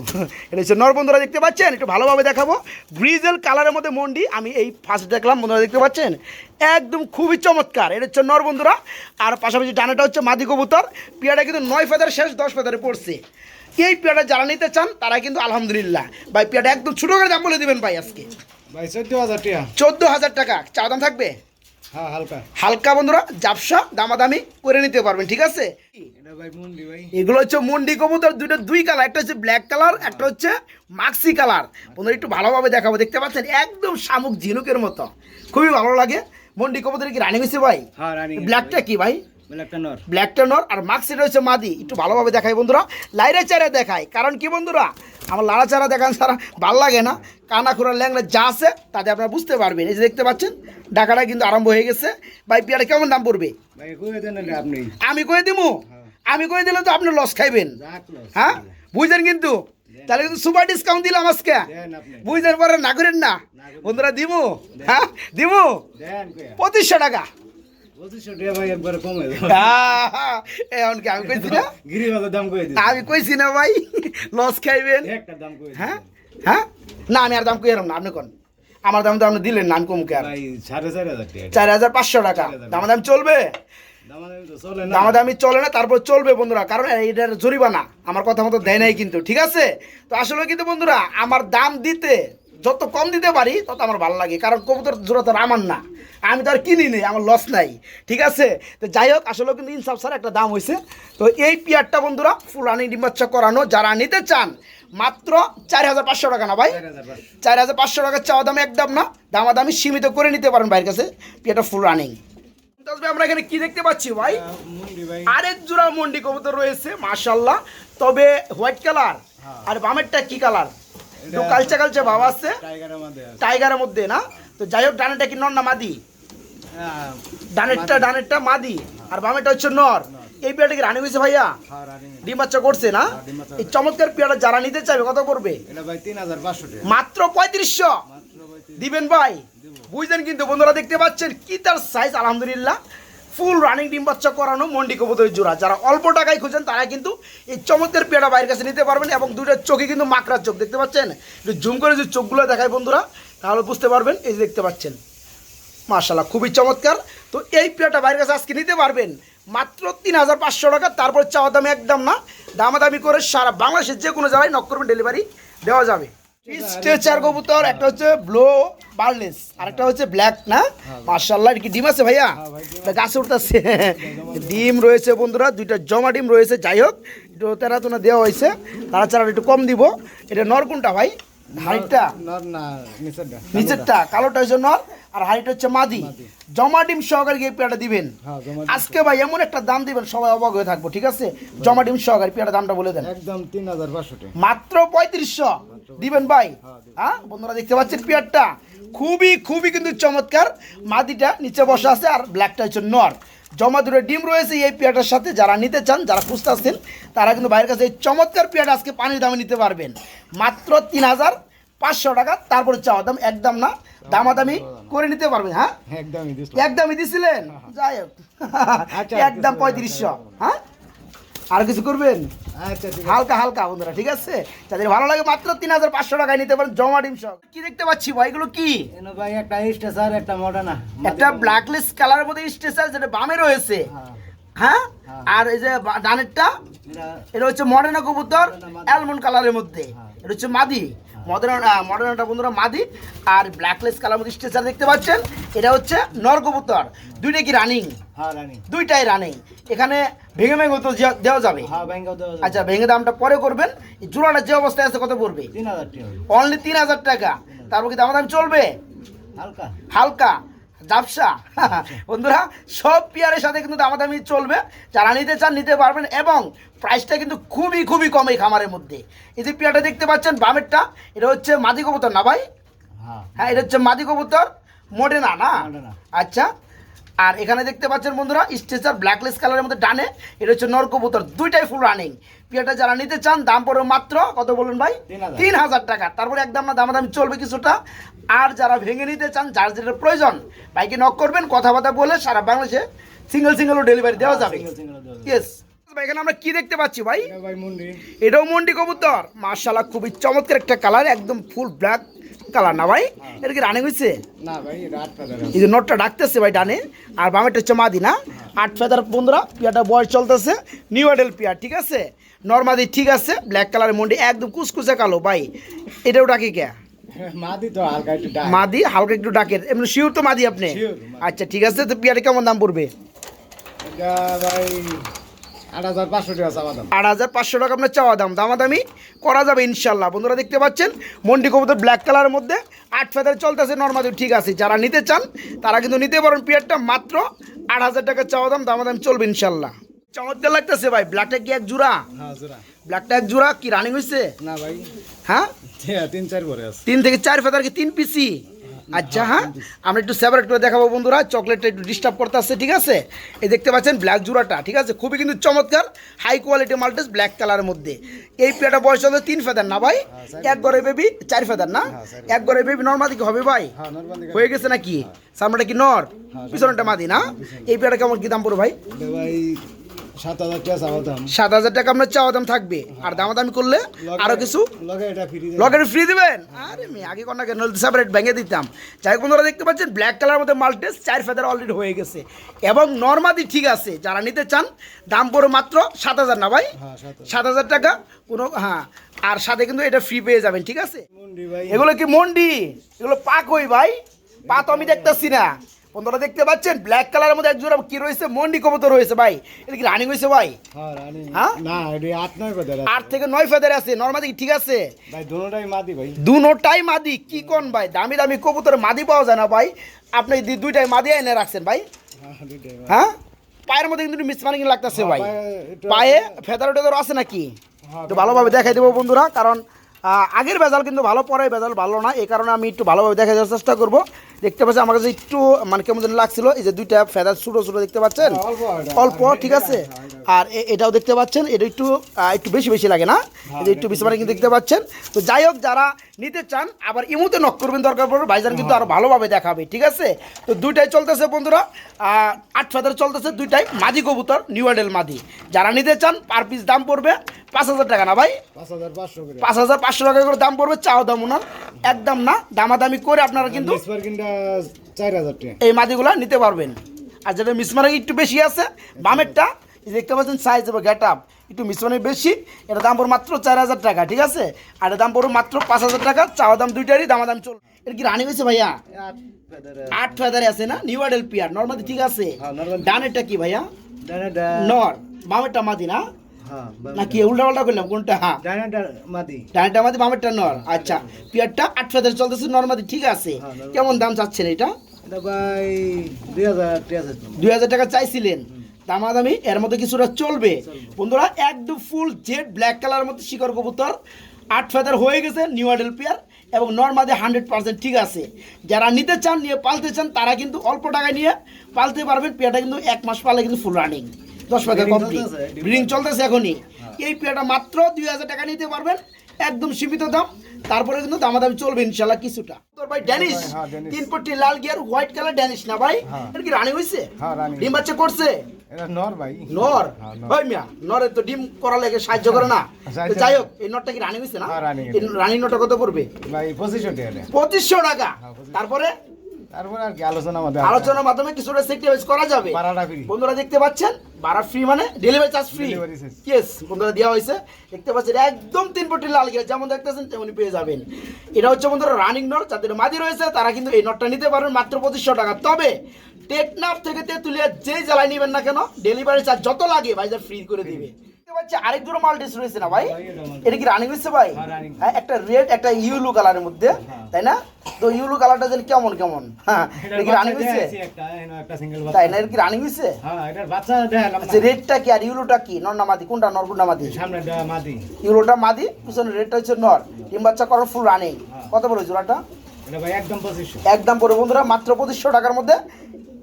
এটা হচ্ছে নর বন্ধুরা দেখতে পাচ্ছেন? একটু ভালোভাবে দেখাবো। গ্রিজেল কালারের মধ্যে মন্ডি আমি এই ফার্স্ট দেখলাম বন্ধুরা দেখতে পাচ্ছেন? একদম খুবই চমৎকার। এটা হচ্ছে নর বন্ধুরা আর পাশাপাশি ডানাটা হচ্ছে মাদি কবুতর। পিয়াটা কিন্তু নয় ফেদার শেষ দশ ফেদারে পড়ছে। এই পিয়াটা যারা নিতে চান তারা কিন্তু আলহামদুলিল্লাহ। ভাই পিয়াটা একদম ছোটো করে দাম বলে দেবেন ভাই আজকে।
ভাই চোদ্দ হাজার টাকা।
চোদ্দ হাজার টাকা। চা দাম থাকবে?
হালকা।
হালকা বন্ধুরা জাপসা দামাদামি করে নিতে পারবেন ঠিক আছে? এগুলো হচ্ছে মন্ডি কবুতর দুটো দুই কালার একটা হচ্ছে ব্ল্যাক কালার একটা হচ্ছে মাক্সি কালার। বন্ধুরা একটু ভালোভাবে দেখাবো দেখতে পাচ্ছেন? একদম শামুক ঝিনুকের মতো। খুবই ভালো লাগে। মন্ডি কবুতর কি রানিং হয়েছে ভাই?
হ্যাঁ
ব্ল্যাকটা কি ভাই? ব্ল্যাকটা নর আর মাক্সি রয়েছে মাদি। একটু ভালোভাবে দেখাই বন্ধুরা। লাইরে চারে দেখায় কারণ কি বন্ধুরা? আমার লাড়া চারা দেখান ছাড়া ভালো লাগে না। কানা খোরা ল্যাংড়া যা আছে তাতে আপনারা বুঝতে পারবেন। এই যে দেখতে পাচ্ছেন ডাকাটা কিন্তু আরম্ভ হয়ে গেছে। ভাই পিয়াটা কেমন দাম পড়বে? আমি কয়ে দিমু? আমি করে দিলে তো আপনি লস খাইবেন। হ্যাঁ? বুঝলেন কিন্তু। তাহলে কিন্তু সুপার ডিসকাউন্ট দিলাম আজকে। বুঝলেন পরে না করেন না। বন্ধুরা দিমু? হ্যাঁ?
কইয়া।
পঁচিশশো টাকা। আমি কইছি না?
দাম
ভাই লস খাইবেন।
দাম
হ্যাঁ? হ্যাঁ? না আমি আর দাম কইরাম না আপনি কোন? আমার দাম তো আপনি দিলেন না আমি কম কে আর?
চার হাজার
পাঁচশো টাকা। দাম দাম চলবে?
চলে না।
চলে না তারপর চলবে বন্ধুরা কারণ এটার জরিমানা। আমার কথা মতো দেয় নাই কিন্তু ঠিক আছে? তো আসলে কিন্তু বন্ধুরা আমার দাম দিতে যত কম দিতে পারি তত আমার ভালো লাগে। কারণ কবুতর জোড়া তো আমার না। আমি তো আর কিনি নেই আমার লস নাই। ঠিক আছে? তো যাই হোক আসলে কিন্তু ইনসাফ স্যার একটা দাম হয়েছে। তো এই পিয়ারটা বন্ধুরা ফুল রানিং ডিম্বাচ্চা করানো যারা নিতে চান মাত্র চার হাজার পাঁচশো টাকা না ভাই?
চার হাজার পাঁচশো।
চার হাজার পাঁচশো টাকা চাওয়া দাম একদম না। দামাদামি সীমিত করে নিতে পারেন ভাইয়ের কাছে পিয়ারটা ফুল রানিং আমরা এখানে কি দেখতে পাচ্ছি ভাই? আরেক জোড়া মন্ডি কবুতর রয়েছে মাশাল্লাহ তবে হোয়াইট কালার। আর বামেরটা কি কালার? একটু কালচা কালচা ভাব আছে।
টাইগারের মধ্যে
না? তো যাই হোক ডানেরটা কি নর না মাদি?
হ্যাঁ,
ডানেরটা ডানেরটা মাদি। আর বামেরটা হচ্ছে নর। এই পেয়ারটা কি রানি হয়েছে ভাইয়া?
হ্যাঁ,
ডিম বাচ্চা করছে না?
হ্যাঁ,
এই চমৎকার পেয়ারটা যারা নিতে চাইবে কত করবে? মাত্র পঁয়ত্রিশশো। দিবেন ভাই। বুঝলেন কিন্তু বন্ধুরা দেখতে পাচ্ছেন কি তার সাইজ আলহামদুলিল্লাহ। ফুল রানিং ডিম বাচ্চা করানো মন্ডি কবুতর জোড়া। যারা অল্প টাকায় খুঁজেন তারা কিন্তু এই চমৎকার পেয়ারা বাইরের কাছে নিতে পারবেন এবং দুটো চোখে কিন্তু মাকড়ার চোখ। দেখতে পাচ্ছেন? একটু জুম করে যদি চোখগুলো দেখায় বন্ধুরা, তাহলে বুঝতে পারবেন, এই দেখতে পাচ্ছেন। মার্শাল্লাহ খুবই চমৎকার। তো এই পেয়ারটা বাইরের কাছে আজকে নিতে পারবেন। মাত্র তিন হাজার পাঁচশো টাকা, তারপর চাওয়া দামে একদম না। দামাদামি করে সারা বাংলাদেশের যে কোনো জায়গায় নক করবেন ডেলিভারি দেওয়া যাবে। স্ট্রেচার কবুতর একটা হচ্ছে ব্লো বার্লেস আর একটা হচ্ছে ব্ল্যাক না? মার্শাল্লাহ কি ডিম আছে ভাইয়া? তা গাছে উঠতেছে। ডিম রয়েছে বন্ধুরা দুইটা জমা ডিম রয়েছে। যাই হোক একটু তেরা তোনা দেওয়া হয়েছে। তারা চারা একটু কম দিব। এটা নর কোনটা ভাই। হাইটটা?
না নিচেরটা।
নিচেরটা কালোটা। হচ্ছে নর আর হাইট হচ্ছে মাদি। জমা ডিম সহকারে গিয়ে পেয়ারটা দিবেন।
হ্যাঁ
আজকে ভাই এমন একটা দাম দিবেন সবাই অবাক হয়ে থাকব ঠিক আছে? জমা ডিম সহকারে পেয়ারটা দামটা বলে দেন।
একদম তিন হাজার পাঁচশো
মাত্র পঁয়ত্রিশশো। দিবেন ভাই? হ্যাঁ বন্ধুরা দেখতে পাচ্ছেন পেয়ারটা? খুবই খুবই কিন্তু চমৎকার। মাদিটা নিচে বসে আছে আর ব্ল্যাকটা হচ্ছে নর। জমা দুটো ডিম রয়েছে এই পেয়াটার সাথে। যারা নিতে চান যারা খুঁজতে আসছেন তারা কিন্তু বাইরের কাছে এই চমৎকার পেয়াটা আজকে পানির দামে নিতে পারবেন। মাত্র তিন হাজার পাঁচশো টাকা তারপরে চাওয়া দাম একদম না দামাদামি করে নিতে পারবেন হ্যাঁ?
একদমই
দিছিলেন? যাই হোক।
আচ্ছা,
একদম পঁয়ত্রিশশো হ্যাঁ? আর কিছু করবেন?
আচ্ছা
হালকা হালকা বন্ধুরা ঠিক আছে? যাদের ভালো লাগে মাত্র তিন হাজার পাঁচশো টাকায় নিতে পারেন জমা ডিম সব কি দেখতে পাচ্ছি ভাই এগুলো কি?
ভাই একটা স্টেসার একটা মডার্না
একটা ব্ল্যাকলিস্ট কালারের মধ্যে স্টেশন যেটা বামে রয়েছে। হ্যাঁ। আর এই যে ডানেরটা এটা হচ্ছে মডার্না কবুতর অ্যালমন্ড কালারের মধ্যে। এটা হচ্ছে মাদি। মডার্ন মডার্নটা বন্ধুরা মাদি। আর ব্ল্যাকলেস কালার মধ্যে স্টেচার দেখতে পাচ্ছেন। এটা হচ্ছে নর দুইটা কি রানিং
হ্যাঁ রানি
দুইটাই রানিং এখানে ভেঙে ভেঙে তো দেওয়া যাবে।
হ্যাঁ দেওয়া যাবে।
আচ্ছা ভেঙে দামটা পরে করবেন। এই জোড়াটা যে অবস্থায় আছে কত পড়বে?
তিন হাজার টাকা।
অনলি তিন হাজার টাকা। তারপর কি দাম দাম চলবে?
হালকা।
হালকা। জাপসা বন্ধুরা সব পেয়ারের সাথে কিন্তু দামাদামি চলবে। যারা নিতে চান নিতে পারবেন এবং প্রাইসটা কিন্তু খুবই খুবই কম এই খামারের মধ্যে। এই যে পেয়ারটা দেখতে পাচ্ছেন বামেরটা এটা হচ্ছে মাদি কবুতর না ভাই?
হ্যাঁ।
হ্যাঁ এটা হচ্ছে মাদি কবুতর মোডে না? না আচ্ছা আর এখানে দেখতে পাচ্ছেন বন্ধুরা স্ট্রেচার ব্ল্যাকলেস কালারের মধ্যে ডানে এটা হচ্ছে নর কবুতর দুইটাই ফুল রানিং পেয়ারটা যারা নিতে চান দাম পড়বে মাত্র কত বলুন ভাই?
তিন হাজার।
টাকা। তারপরে একদম না দামাদামি চলবে কিছুটা। আর যারা ভেঙে নিতে চান যার যেটা প্রয়োজন বাইকে নক করবেন কথাবার্তা বলে সারা বাংলাদেশে সিঙ্গেল সিঙ্গেলও ডেলিভারি দেওয়া যাবে। ইয়েস এখানে আমরা কি দেখতে পাচ্ছি ভাই? এটাও মন্ডি কবুতর। মার্শাল্লাহ খুবই চমৎকার একটা কালার একদম ফুল ব্ল্যাক কালার না ভাই? এটা কি রানিং হয়েছে এই যে নটটা ডাকতেছে ভাই ডানে আর বামেরটা হচ্ছে মাদি না? আট ফেদার বন্ধুরা পিয়াটা বয়স চলতেছে। নিউ এডেল পিয়া ঠিক আছে? নর্মাদি ঠিক আছে ব্ল্যাক কালারের মন্ডি একদম কুচকুচে কালো ভাই। এটাও ডাকে কে
মাদি হালকা একটু ডাক।
এমনি শিওর তো মাদি আপনি? আচ্ছা ঠিক আছে তো পিয়াটা কেমন দাম পড়বে?
ভাই আট হাজার পাঁচশো টাকা
আপনার চাওয়া দাম। দামাদামি করা যাবে ইনশাল্লাহ। বন্ধুরা দেখতে পাচ্ছেন মন্ডি কবুতর ব্ল্যাক কালারের মধ্যে আট ফেদার চলতেছে নর্মাদি ঠিক আছে। যারা নিতে চান তারা কিন্তু নিতে পারেন পিয়ারটা মাত্র আট হাজার টাকা চাওয়া দাম দামাদামি চলবে ইনশাল্লাহ। চমৎকার লাগতেছে ভাই ব্ল্যাকটা কি এক জোড়া? ব্ল্যাকটা এক জোড়া কি রানিং হয়েছে
না ভাই।
হ্যাঁ?
হ্যাঁ, তিন চার
তিন থেকে চার ফেদার কি তিন পিসি আচ্ছা হ্যাঁ? আমরা একটু সেপারেট করে দেখাবো বন্ধুরা। চকলেটটা একটু ডিস্টার্ব করতে আসছে ঠিক আছে? এই দেখতে পাচ্ছেন ব্ল্যাক জুরাটা ঠিক আছে? খুবই কিন্তু চমৎকার হাই কোয়ালিটি মাল্টেস ব্ল্যাক কালারের মধ্যে। এই প্লেটা বয়স হলো তিন ফেদার না ভাই? এক গড়ে বেবি চার ফেদার না? এক গড়ে বেবি নর্মাদি কি হবে ভাই?
হ্যাঁ
হয়ে গেছে নাকি? সামনেটা কি নর? পিছনটা মাদি না? এই পেয়ারটা কেমন কি দাম ভাই?
ভাই সাত হাজার টাকা চাওয়া দাম
সাত হাজার টাকা আপনার চাওয়া দাম থাকবে। আর দামাদামি করলে আরও কিছু?
লগে এটা ফ্রি
দিবেন। আরে মেয়ে আগে কোন? কেন সেপারেট ভেঙে দিতাম। যাই বন্ধুরা দেখতে পাচ্ছেন ব্ল্যাক কালার মধ্যে মাল্টেস চার ফেদার অলরেডি হয়ে গেছে। এবং নর্মাদি ঠিক আছে যারা নিতে চান দাম পড়ে মাত্র সাত হাজার না ভাই?
হ্যাঁ সাত হাজার।
টাকা কোনো হ্যাঁ আর সাথে কিন্তু এটা ফ্রি পেয়ে যাবেন ঠিক আছে? এগুলো কি মন্ডি? এগুলো পাক হই ভাই। পা তো আমি দেখতেছি না। বন্ধুরা দেখতে পাচ্ছেন? ব্ল্যাক কালারের মধ্যে একজোড়া কি রয়েছে? মন্ডি কবুতর রয়েছে ভাই। এটা কি রানিং হয়েছে ভাই?
হ্যাঁ রানি
হ্যাঁ?
না আট নয়
আট থেকে নয় ফেদার আছে। নর্মাদি ঠিক আছে?
ভাই দোনোটাই মাদি ভাই।
দুটাই মাদি কি কোন ভাই? দামি দামি কবুতর মাদি পাওয়া যায় না ভাই। আপনি দুইটাই মাদি এনে রাখছেন ভাই।
হ্যাঁ।
হ্যাঁ? পায়ের মধ্যে কিন্তু মিসমানিং লাগতেছে ভাই।
পায়ে
ফেদার টেদার আছে নাকি?
হ্যাঁ,
একটু ভালোভাবে দেখাই দেবো বন্ধুরা কারণ আগের বেজাল কিন্তু ভালো পরে বেজাল ভালো না। এই কারণে আমি একটু ভালোভাবে দেখা যাওয়ার চেষ্টা করব। দেখতে পাচ্ছেন আমার কাছে একটু মানে কেমন যেন লাগছিল এই যে দুইটা ফেদার ছোটো ছোটো দেখতে পাচ্ছেন?
হ্যাঁ, অল্প
ঠিক আছে? আর এ- এটাও দেখতে পাচ্ছেন এটা একটু একটু বেশি বেশি লাগে না? এই যে একটু বেশি মানে কিন্তু দেখতে পাচ্ছেন। তো যাই হোক যারা নিতে চান আবার ইমুতে নক করবেন দরকার পড়বে ভাইজান কিন্তু আরও ভালোভাবে দেখাবে ঠিক আছে? তো দুইটাই চলতেছে বন্ধুরা আট ফেদার চলতেছে দুইটাই মাদি কবুতর নিউ আইডেল মাদি। যারা নিতে চান পার পিস দাম পড়বে পাঁচ হাজার টাকা না ভাই?
পাঁচ হাজার পাঁচশো
টাকা করে দাম পড়বে চাও দাম ওনার একদম না দামাদামি করে আপনারা কিন্তু
চার হাজার টাকা।
এই মাদিগুলো নিতে পারবেন। আর যেটা মিসমার্ক একটু বেশি আছে বামেরটা দেখতে পাচ্ছেন সাইজ এবং গেট আপ একটু মিসমার্ক বেশি এটা দাম পড়বে মাত্র চার হাজার টাকা ঠিক আছে? আর এটা দাম পড়বে মাত্র পাঁচ হাজার টাকা চাওয়া দাম দুইটারই দামা দাম চল এটা কি রানি হয়েছে ভাইয়া?
আট ফেদারে
আছে। না? নিউ আডেল পিয়ার নর্মালি ঠিক আছে।
হ্যাঁ।
ডানেরটা কি ভাইয়া? নর বামেরটা মাদি না? না কি উল্টা পাল্টা করলাম? কোনটা? হ্যাঁ।
ডানাটা মাদি।
মাদি বামেরটা নর। আচ্ছা পিয়ারটা আট ফেদার চলতেছে নর্মালি ঠিক আছে।
হ্যাঁ,
কেমন দাম চাচ্ছেন এটা?
দুই হাজার
টাকা চাইছিলেন। দামাদামি এর মধ্যে কিছুটা চলবে। বন্ধুরা একদম ফুল জেড ব্ল্যাক কালারের মধ্যে শিকড় কবুতর। আট ফেদার হয়ে গেছে নিউ আডেল পেয়ার এবং নর্মাদি হান্ড্রেড পার্সেন্ট ঠিক আছে। যারা নিতে চান নিয়ে পালতে চান তারা কিন্তু অল্প টাকায় নিয়ে পালতে পারবেন। পেয়ারটা কিন্তু এক মাস পালে কিন্তু ফুল রানিং দশ
Breeding
কমপ্লিট ব্রিডিং চলতেছে এখনই। এই পেয়ারটা মাত্র দুই হাজার টাকা নিতে পারবেন একদম সীমিত দাম। তারপরে কিন্তু দামাদামি চলবে ইনশাল্লাহ কিছুটা। তোর ভাই ড্যানিশ
হ্যাঁ,
তিন পট্টি লাল গিয়ার হোয়াইট কালার ড্যানিশ না ভাই?
হ্যাঁ।
এটা কি রানি হয়েছে
হ্যাঁ,
ডিম বাচ্চা করছে?
নর ভাই।
নর?
হ্যাঁ,
ভাই মিয়া নরে তো ডিম করা লাগে সাহায্য করে না। যাই হোক এই নটটা কি রানি হয়েছে না?
হ্যাঁ, রানী
এই নটটা কত পড়বে?
ভাই পঁচিশশো টাকা।
পঁচিশশো টাকা।
হ্যাঁ,
তারপরে
তারপরে আর কি আলোচনা আমাদের
আলোচনার মাধ্যমে কিছুটা সেক্রিফাইস করা যাবে।
ভাড়াটা free।
বন্ধুরা দেখতে পাচ্ছেন ভাড়া ফ্রি মানে ডেলিভারি চার্জ ফ্রি ইয়েস বন্ধুরা দেওয়া হয়েছে। দেখতে পাচ্ছেন একদম তিন পটি লাল গিয়ে যেমন দেখতেছেন তেমনি পেয়ে যাবেন। এটা হচ্ছে বন্ধুরা রানিং নট যাদের মাদি রয়েছে তারা কিন্তু এই নটটা নিতে পারবেন মাত্র পঁচিশশো টাকা। তবে টেকনাফ থেকে তেঁতুলিয়া যে জেলায় নেবেন না কেন ডেলিভারি চার্জ যত লাগে ভাইজার ফ্রি করে দিবে। পাচ্ছি আরেক দুটো মাল্টিস রয়েছে না ভাই?
ভাই, এটা
কি রানিং হচ্ছে ভাই?
হ্যাঁ,
হ্যাঁ একটা রেড একটা ইউলু কালারের মধ্যে তাই না? তো ইউলু কালারটা যেন কেমন কেমন? হ্যাঁ এটা কি রানিং হচ্ছে তাই না এটা কি রানিং হচ্ছে
হ্যাঁ
রেডটা কি আর ইউলোটা কি? নর না মাদি কোনটা নর কোনটা মাদি?
মাদি।
ইউলোটা মাদি পিছনে রেডটা হচ্ছে নর। ডিম বাচ্চা করার ফুল রানিং কত বড় জোড়াটা?
একদম
পড়ে বন্ধুরা মাত্র পঁচিশশো টাকার মধ্যে।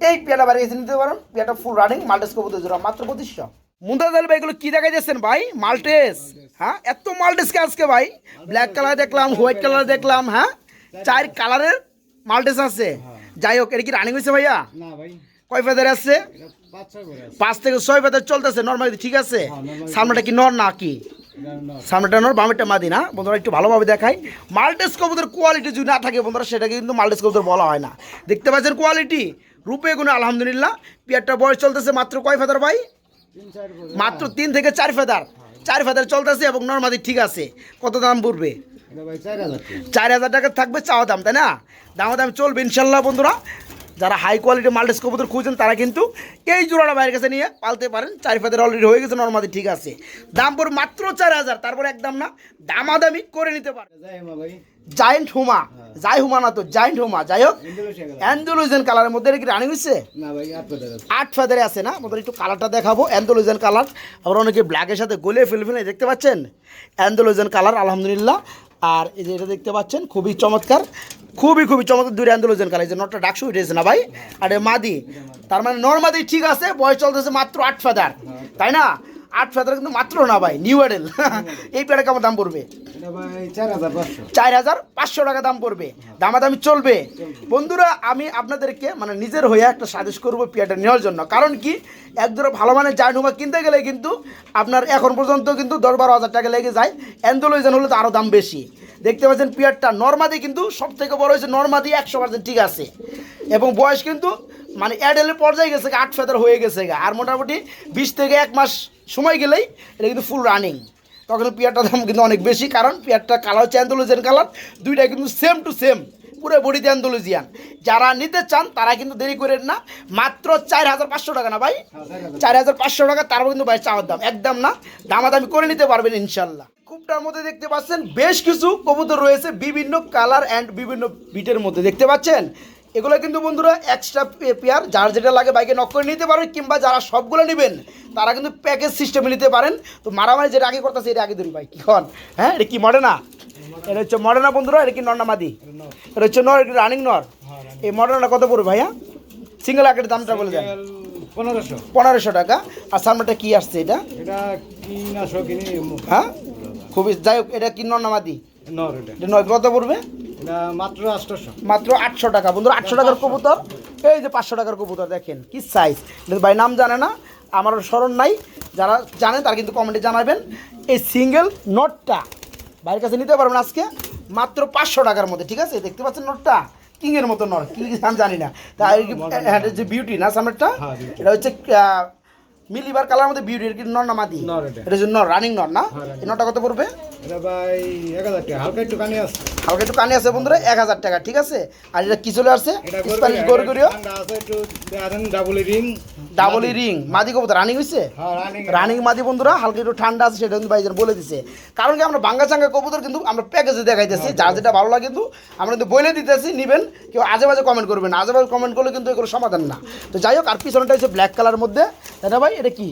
এই পেয়াটা বাড়ি এসে নিতে পারেন। পেয়াটা ফুল রানিং মাল্টেস কবুতর জোড়া মাত্র পঁচিশশো। মুন্দাদাল ভাই এগুলো কি দেখা যাচ্ছেন ভাই? মাল্টেস। হ্যাঁ? এত মাল্টেসকে আজকে ভাই। ব্ল্যাক কালার দেখলাম হোয়াইট কালার দেখলাম হ্যাঁ? চার কালারের মাল্টেস আছে। যাই হোক এটা কি রানিং হয়েছে ভাইয়া?
না ভাই।
কয় ফেদার আছে? পাঁচ থেকে ছয় ফেদার চলতেছে নর্মালি ঠিক আছে? সামনেটা কি নর না কি। সামনেটা নর বামেরটা মাদি না? বন্ধুরা একটু ভালোভাবে দেখাই। মাল্টেস কবুতর কোয়ালিটি যদি না থাকে বন্ধুরা সেটাকে কিন্তু মাল্টেস কবুতর বলা হয় না। দেখতে পাচ্ছেন কোয়ালিটি রূপে গুণে আলহামদুলিল্লাহ। পিয়ারটা বয়স চলতেছে মাত্র কয় ফেদার ভাই। মাত্র তিন থেকে চার ফেদার। চার ফেদার চলতেছে এবং নর্মাদি ঠিক আছে। কত দাম পড়বে?
চার হাজার টাকা।
থাকবে চাওয়া দাম তাই না? দামা দাম চলবে ইনশাল্লাহ বন্ধুরা। যারা হাই কোয়ালিটি মাল্টেস কবুতর খুঁজছেন তারা কিন্তু এই জোড়াটা বাইরের কাছে নিয়ে পালতে পারেন। চার ফেদার অলরেডি হয়ে গেছে নর্মাদি ঠিক আছে। দাম পড়বে মাত্র চার হাজার তারপর একদম না দামাদামি করে নিতে
ভাই।
জায়েন্ট হুমা যাই হুমা না তো জায়েন্ট হুমা যাই হোক। অ্যান্ডোলুজেন কালারের মধ্যে কি রানিং হচ্ছে
না আট
ফেদারে আছে। না? আমাদের একটু কালারটা দেখাবো অ্যান্ডোলুজেন কালার আবার অনেকে ব্ল্যাকের সাথে গলিয়ে ফেলবেন এই দেখতে পাচ্ছেন? অ্যান্ডোলুজেন কালার আলহামদুলিল্লাহ। আর এই যে এটা দেখতে পাচ্ছেন খুবই চমৎকার। খুবই খুবই চমৎকার দুই আন্দোলন কালে যে নটটা ডাকসু উঠেছে না ভাই? আর এ মাদি। তার মানে নর্মাদি ঠিক আছে বয়স চলতেছে মাত্র আট ফেদার। তাই না? আট ফেদার কিন্তু মাত্র না ভাই নিউ অ্যাডেল এই পেয়ারা কেমন দাম পড়বে?
চার হাজার পাঁচশো।
টাকা দাম পড়বে। দামাদামি চলবে। বন্ধুরা আমি আপনাদেরকে মানে নিজের হয়ে একটা সাজেস করব পিয়াটা নেওয়ার জন্য। কারণ কি এক ধরো ভালো মানের জার্নুমা কিনতে গেলে কিন্তু আপনার এখন পর্যন্ত কিন্তু দশ বারো হাজার টাকা লেগে যায়। অ্যান্ডোলয়েজন হলে তো আরও দাম বেশি। দেখতে পাচ্ছেন পিয়ারটা নর্মাদি কিন্তু সব থেকে বড় হয়েছে নর্মাদি একশো পার্সেন্ট ঠিক আছে। এবং বয়স কিন্তু মানে অ্যাডেলের পর্যায়ে গেছে আট ফেদার হয়ে গেছে। আর মোটামুটি বিশ থেকে এক মাস সময় গেলেই এটা কিন্তু ফুল রানিং তখন পেয়ারটার দাম কিন্তু অনেক বেশি, কারণ পেয়ারটা কালার হচ্ছে অ্যান্থোলজিয়ান কালার দুইটা কিন্তু সেম টু সেম পুরো বডিতে অ্যান্থোলজিয়ান যারা নিতে চান, তারা কিন্তু দেরি করেন না। মাত্র চার হাজার পাঁচশো টাকা না ভাই? চার হাজার পাঁচশো টাকা, তারপর কিন্তু ভাই চাওয়ার দাম। একদম না, দামাদামি করে নিতে পারবেন ইনশাল্লাহ। কূপটার মধ্যে দেখতে পাচ্ছেন বেশ কিছু কবুতর রয়েছে, বিভিন্ন কালার অ্যান্ড বিভিন্ন বিটের মধ্যে। দেখতে পাচ্ছেন? এগুলো কিন্তু বন্ধুরা এক্সট্রা পেয়ার যার যেটা লাগে বাইকে নক করে নিতে পারেন কিংবা যারা সবগুলো নেবেন তারা কিন্তু প্যাকেজ সিস্টেমে নিতে পারেন। তো মারামারি যেটা আগে করতেছে এটা আগে ধরি ভাই কি খন হ্যাঁ এটা কি মডেনা এটা হচ্ছে মডেনা বন্ধুরা এটা কি নর্নামাদি? এটা হচ্ছে নর এটা রানিং নর? এই মডেনাটা কত পড়বে ভাইয়া? সিঙ্গেল আকের দামটা বলে দেন।
পনেরোশো।
পনেরোশো টাকা। আর সামনেটা কি আসছে এটা? হ্যাঁ? খুবই যাই হোক এটা কি নর্নামাদি?
নর এটা।
কত পড়বে?
মাত্র আটশোশো
মাত্র আটশো টাকা। বন্ধুরা আটশো টাকার কবুতর। এই যে পাঁচশো টাকার কবুতর দেখেন কি সাইজ ভাই নাম জানে না আমার স্মরণ নাই। যারা জানেন তারা কিন্তু কমেন্টে জানাবেন। এই সিঙ্গেল নোটটা ভাইয়ের কাছে নিতে পারবেন আজকে মাত্র পাঁচশো টাকার মধ্যে ঠিক আছে? দেখতে পাচ্ছেন নোটটা? কিংয়ের মতো নর কি আমি জানি না। তাই হ্যাঁ যে বিউটি না সামনেরটা?
হ্যাঁ,
এটা হচ্ছে মিলিবার কালার মধ্যে বিউটি নর না মাদি?
এটা।
হচ্ছে নর রানিং নর না?
হ্যাঁ,
এই নরটা কত পড়বে?
ভাই এক হাজার টাকা। হালকা একটু কানি আছে।
হালকা একটু কানে আছে বন্ধুরা এক হাজার টাকা ঠিক আছে? আর এটা কি চলে আসছে? স্প্যানিশ গরগরিও
ঠান্ডা আছে একটু দেখেন ডাবল রিং
ডাবল রিং মাদি। কবুতর রানিং হয়েছে
হ্যাঁ রানিং
রানিং মাদি বন্ধুরা হালকা একটু ঠান্ডা আছে সেটা কিন্তু ভাইজান বলে দিছে। কারণ কি আমরা বাঙ্গা চাঙ্গা কবুতর কিন্তু আমরা প্যাকেজে দেখাইতেছি যার যেটা ভালো লাগে কিন্তু আমরা কিন্তু বলে দিতেছি নিবেন কেউ আজে বাজে কমেন্ট করবেন আজে বাজে কমেন্ট করলে কিন্তু এগুলো সমাধান না। তো যাই হোক আর পিছনটা হচ্ছে ব্ল্যাক কালার মধ্যে। তাই না ভাই এটা কি?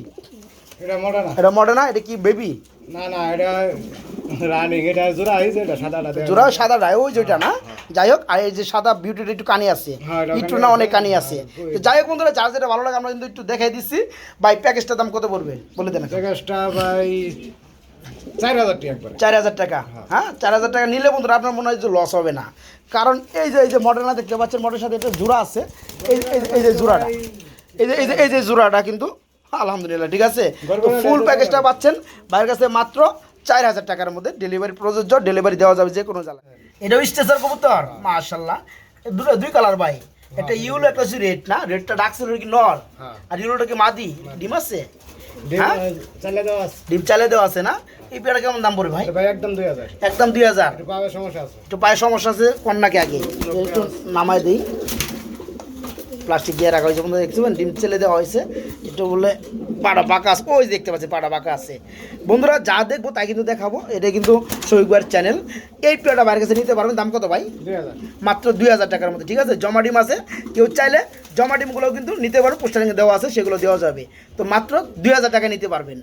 এটা মডার্ন
এটা মডার্না এটা কি বেবি
না না এটা রানিং এটা জোড়া হয়েছে এটা সাদাটা
জোড়া সাদা ওই যেটা না? যাই হোক আর এই যে সাদা বিউটিটা একটু কানি আছে।
হ্যাঁ,
একটু না অনেক কানি আছে। তো যাই হোক বন্ধুরা যার যেটা ভালো লাগে আমরা কিন্তু একটু দেখাই দিচ্ছি। ভাই প্যাকেজটার দাম কত পড়বে? বলে দেন
প্যাকেজটা ভাই চার হাজার টাকা
টাকা। হ্যাঁ। চার হাজার টাকা নিলে বন্ধুরা আপনার মনে হয় যে লস হবে না। কারণ এই যে এই যে মডেলটা দেখতে পাচ্ছেন মডেলের সাথে একটা জোড়া আছে। এই এই যে- জোড়াটা এই যে এই যে জোড়াটা কিন্তু আলহামদুলিল্লাহ ঠিক আছে? তো ফুল প্যাকেজটা পাচ্ছেন। বাইরের কাছে মাত্র চার হাজার টাকার মধ্যে ডেলিভারি প্রযোজ্য ডেলিভারি দেওয়া যাবে যে কোনো জ্বালা এটাও স্টেশন কবুতর মাশাল্লাহ দুটো দুই কালার ভাই। একটা ইউলো একটা হচ্ছে রেড না? রেডটা ডাকছে কি নর?
হ্যাঁ।
আর ইউলোটা কি মাদি? ডিম আছে?
ডিম,
হ্যাঁ?
দেওয়া
চালে দেওয়া আছে না? এই পেয়ারা কেমন দাম পড়বে ভাই?
একদম দুই হাজার।
একদম দুই হাজার।
একটু পাবে সমস্যা আছে।
একটু পায়ে সমস্যা আছে কন্যাকে আগে। একটু নামাই দিই। প্লাস্টিক দিয়ে রাখা হয়েছে। বন্ধুরা দেখতে ডিম ছেলে দেওয়া হয়েছে। একটু বলে পাড়া বাঁকা আছে ওই দেখতে পাচ্ছি পাড়া বাঁকা আছে। বন্ধুরা যা দেখব তাই কিন্তু দেখাবো। এটা কিন্তু শৈগুয়ার চ্যানেল এই পেয়ারটা বাইরের কাছে নিতে পারবেন দাম কত ভাই?
দুই হাজার।
মাত্র দুই হাজার টাকার মধ্যে ঠিক আছে? জমা ডিম আছে কেউ চাইলে জমা ডিমগুলোও কিন্তু নিতে পারো পোস্টারিংয়ে দেওয়া আছে সেগুলো দেওয়া যাবে। তো মাত্র দুই হাজার টাকা নিতে পারবেন।